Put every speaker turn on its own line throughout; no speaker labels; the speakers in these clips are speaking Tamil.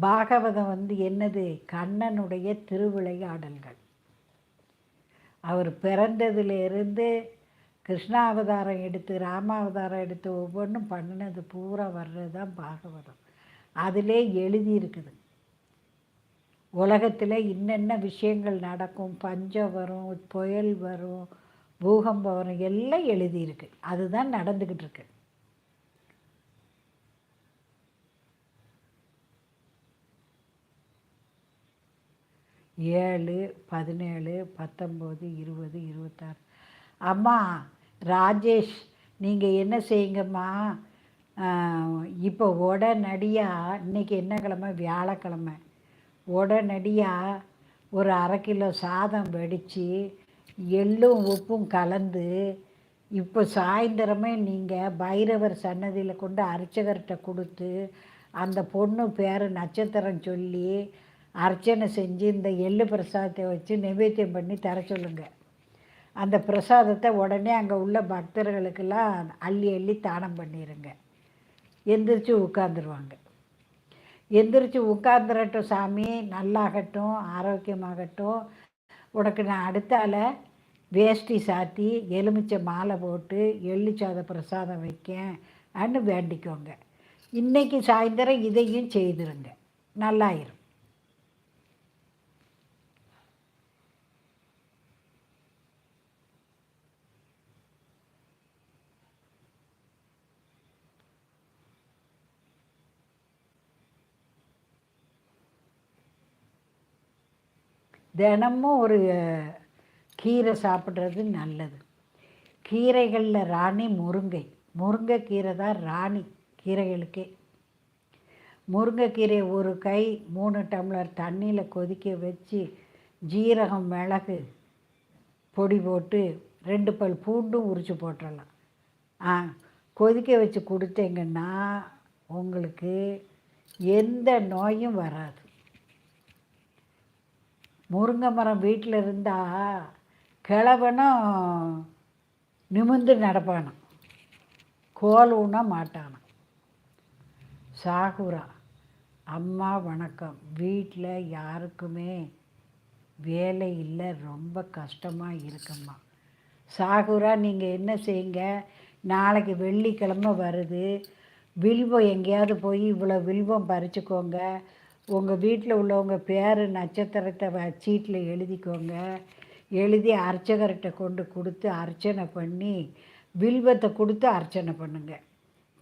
பாகவதம் வந்து என்னது? கண்ணனுடைய திருவிளையாடல்கள். அவர் பிறந்ததுலேருந்து கிருஷ்ணாவதாரம் எடுத்து ராமாவதாரம் எடுத்து ஒவ்வொன்றும் பண்ணினது பூரா வர்றது தான் பாகவதம். அதிலே எழுதியிருக்குது. உலகத்தில் இன்னென்ன விஷயங்கள் நடக்கும்? பஞ்சம் வரும் புயல் வரும் பூகம்பம் வரும் எல்லாம் எழுதியிருக்கு. அதுதான் நடந்துக்கிட்டு இருக்கு. ஏழு பதினேழு பத்தொம்போது இருபது இருபத்தாறு. அம்மா ராஜேஷ் நீங்கள் என்ன செய்யுங்கம்மா? இப்போ உடனடியாக இன்றைக்கி என்ன கிழமை? வியாழக்கிழமை. உடனடியாக ஒரு அரை கிலோ சாதம் வடித்து எள்ளும் உப்பும் கலந்து இப்போ சாயந்தரமே நீங்கள் பைரவர் சன்னதியில் கொண்டு அர்ச்சகர்கிட்ட கொடுத்து அந்த பொண்ணு பேர் நட்சத்திரம் சொல்லி அர்ச்சனை செஞ்சு இந்த எள்ளு பிரசாதத்தை வச்சு நைவேத்தியம் பண்ணி தர சொல்லுங்கள் அந்த பிரசாதத்தை உடனே அங்கே உள்ள பக்தர்களுக்கெல்லாம் அள்ளி அள்ளி தானம் பண்ணிடுங்க எந்திரிச்சு உட்காந்துருவாங்க எந்திரிச்சு உட்காந்துரட்டும் சாமி நல்லாகட்டும் ஆரோக்கியமாகட்டும். உனக்கு நான் அடுத்தால வேஷ்டி சாத்தி எலுமிச்சை மாலை போட்டு எள்ளு பிரசாதம் வைக்கேன் அன்னு வேண்டிக்கோங்க. இன்றைக்கி சாயந்தரம் இதையும் செய்திருங்க. நல்லாயிரும். தினமும் ஒரு கீரை சாப்பிட்றது நல்லது. கீரைகளில் ராணி முருங்கை. முருங்கைக்கீரை தான் ராணி கீரைகளுக்கே. முருங்கைக்கீரை ஒரு கை மூணு டம்ளர் தண்ணியில் கொதிக்க வச்சு ஜீரகம் மிளகு பொடி போட்டு ரெண்டு பல் பூண்டும் உரித்து போட்டுடலாம் ஆ கொதிக்க வச்சு கொடுத்தீங்கன்னா உங்களுக்கு எந்த நோயும் வராது. முருங்கை மரம் வீட்டில் இருந்தால் கிழவனும் நிமிந்து நடப்பானான் கோல் ஊன மாட்டானான் சாகுரா அம்மா வணக்கம். வீட்டில் யாருக்குமே வேலை இல்லை. ரொம்ப கஷ்டமாக இருக்கும்மா. சாகுரா நீங்கள் என்ன செய்யுங்க? நாளைக்கு வெள்ளிக்கிழமை வருது. வில்வம் எங்கேயாவது போய் இவ்வளோ வில்வம் பறிச்சுக்கோங்க. உங்கள் வீட்டில் உள்ளவங்க பேர் நட்சத்திரத்தை வ சீட்டில் எழுதிக்கோங்க. எழுதி அர்ச்சகர்கிட்ட கொண்டு கொடுத்து அர்ச்சனை பண்ணி வில்வத்தை கொடுத்து அர்ச்சனை பண்ணுங்க.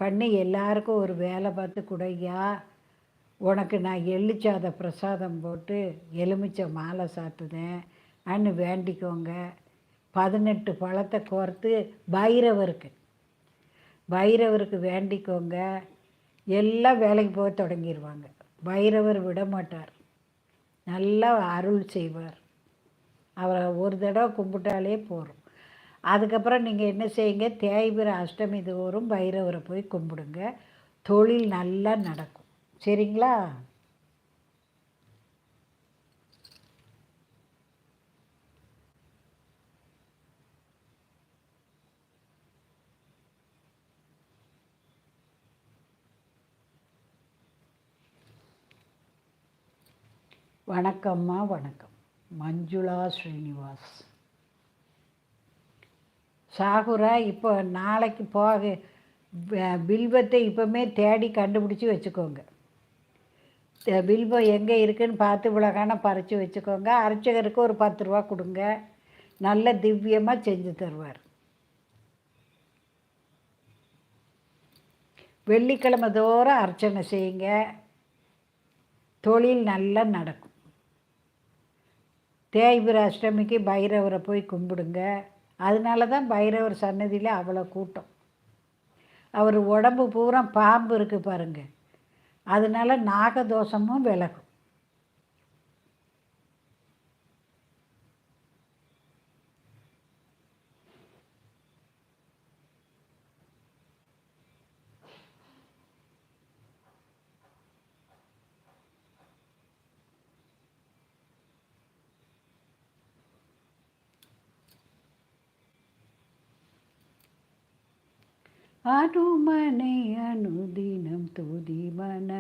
பண்ணி எல்லாருக்கும் ஒரு வேலை பார்த்து குடையா. உனக்கு நான் எள்ளுச்சாத பிரசாதம் போட்டு எலுமிச்சை மாலை சாத்துதேன். அன்னு வேண்டிக்கோங்க. பதினெட்டு பழத்தை கோர்த்து பைரவருக்கு. பைரவருக்கு வேண்டிக்கோங்க. எல்லாம் வேலைக்கு போக தொடங்கிடுவாங்க பைரவர் விட மாட்டார் நல்லா அருள் செய்வார். அவரை ஒரு தடவை கும்பிட்டாலே போகிறோம் அதுக்கப்புறம் நீங்கள் என்ன செய்யுங்க? தேய்பிர அஷ்டமி தோறும் பைரவரை போய் கும்பிடுங்க. தொழில் நல்லா நடக்கும். சரிங்களா? வணக்கம்மா வணக்கம். மஞ்சுளா ஸ்ரீனிவாஸ். சாகுரா இப்போ நாளைக்கு போக பில்வத்தை இப்போமே தேடி கண்டுபிடிச்சி வச்சுக்கோங்க. பில்வம் எங்கே இருக்குதுன்னு பார்த்து விலகான பறித்து வச்சுக்கோங்க. அர்ச்சகருக்கு ஒரு பத்து ரூபா கொடுங்க. நல்ல திவ்யமாக செஞ்சு தருவார். வெள்ளிக்கிழமை தோறும் அர்ச்சனை செய்யுங்க. தொழில் நல்லா நடக்கும். தேய்பிர அஷ்டமிக்கு பைரவரை போய் கும்பிடுங்க. அதனால தான் பைரவர் சன்னதியில் அவ்வளோ கூட்டம். அவர் உடம்பு பூரா பாம்பு இருக்குது பாருங்கள் அதனால நாகதோஷமும் விலகும். అను మనే అనుదినం తుది మన